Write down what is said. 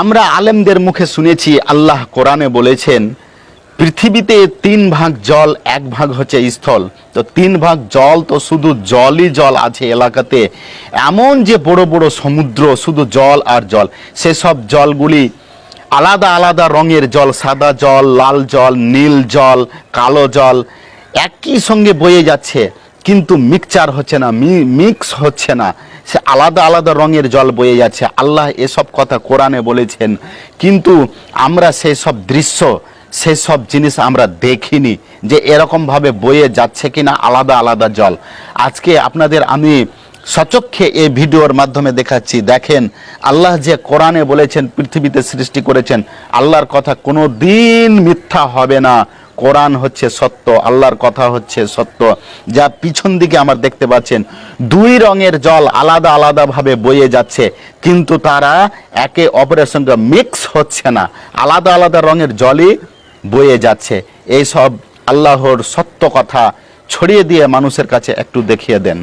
আমরা আলেমদের মুখে শুনেছি আল্লাহ কোরআনে বলেছেন, পৃথিবীতে তিন ভাগ জল, এক ভাগ হচ্ছে স্থল। তো তিন ভাগ জল তো শুধু জলই জল আছে এলাকাতে। এমন যে বড় বড় সমুদ্র, শুধু জল আর জল, সেসব জলগুলি আলাদা আলাদা রঙের জল, সাদা জল, লাল জল, নীল জল, কালো জল, একই সঙ্গে বয়ে যাচ্ছে। কিন্তু মিক্সচার হচ্ছে না মিক্স হচ্ছে না। সে আলাদা আলাদা রঙের জল বয়ে যাচ্ছে। আল্লাহ এসব কথা কোরআনে বলেছেন। কিন্তু আমরা সেই সব দৃশ্য সেই সব জিনিস আমরা দেখিনি যে এরকমভাবে বয়ে যাচ্ছে কিনা আলাদা আলাদা জল। আজকে আপনাদের আমি সচক্ষে এই ভিডিওর মাধ্যমে দেখাচ্ছি, দেখেন আল্লাহ যে কোরআনে বলেছেন, পৃথিবীতে সৃষ্টি করেছেন, আল্লাহর কথা কোনো দিন মিথ্যা হবে না। কোরআন হচ্ছে সত্য, আল্লাহর কথা হচ্ছে সত্য। যা পিছন দিকে আমার দেখতে পাচ্ছেন, দুই রঙের জল আলাদা আলাদাভাবে বয়ে যাচ্ছে, কিন্তু তারা একে অপরের সঙ্গে মিক্স হচ্ছে না। আলাদা আলাদা রঙের জলই বয়ে যাচ্ছে। এই সব আল্লাহর সত্য কথা ছড়িয়ে দিয়ে মানুষের কাছে একটু দেখিয়ে দেন।